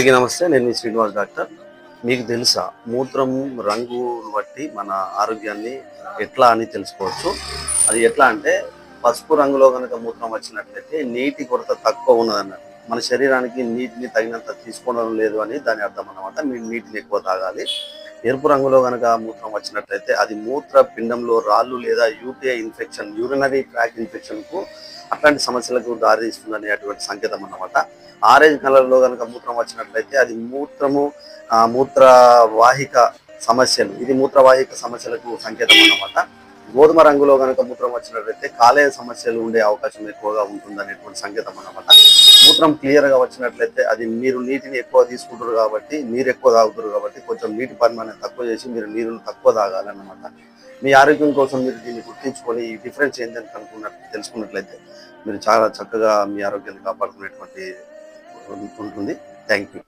అందరికీ నమస్తే నేను మీ శ్రీనివాస్ డాక్టర్. మీకు తెలుసా మూత్రం రంగు బట్టి మన ఆరోగ్యాన్ని ఎట్లా అని తెలుసుకోవచ్చు. అది ఎట్లా అంటే పసుపు రంగులో కనుక మూత్రం వచ్చినట్లయితే నీటి కొరత తక్కువ ఉన్నదన్నట్టు మన శరీరానికి నీటిని తగినంత తీసుకోవడం లేదు అని దాని అర్థం అన్నమాట. మీరు నీటిని ఎక్కువ తాగాలి. ఎరుపు రంగులో కనుక మూత్రం వచ్చినట్లయితే అది మూత్ర పిండంలో రాళ్ళు లేదా యూటీఐ ఇన్ఫెక్షన్ యూరినరీ ట్రాక్ ఇన్ఫెక్షన్కు అట్లాంటి సమస్యలకు దారితీస్తుంది అనేటువంటి అటువంటి సంకేతం అన్నమాట. ఆరెంజ్ కలర్లో కనుక మూత్రం వచ్చినట్లయితే అది మూత్రము ఆ, మూత్ర వాహిక సమస్యలు. ఇది మూత్రవాహిక సమస్యలకు సంకేతం అన్నమాట. గోధుమ రంగులో కనుక మూత్రం వచ్చినట్లయితే కాలేయ సమస్యలు ఉండే అవకాశం ఎక్కువగా ఉంటుంది అనేటువంటి సంకేతం అన్నమాట. మూత్రం క్లియర్గా వచ్చినట్లయితే అది మీరు నీటిని ఎక్కువ తీసుకుంటారు కాబట్టి నీరు ఎక్కువ తాగుతారు కొంచెం నీటి పరిమాణం తక్కువ చేసి మీరు నీరును తక్కువ తాగాలన్నమాట. మీ ఆరోగ్యం కోసం మీరు దీన్ని గుర్తించుకొని ఈ డిఫరెన్స్ ఏంటని కనుక్కున్నట్టు తెలుసుకున్నట్లయితే మీరు చాలా చక్కగా మీ ఆరోగ్యాన్ని కాపాడుకునేటువంటి ఉంటుంది. Thank you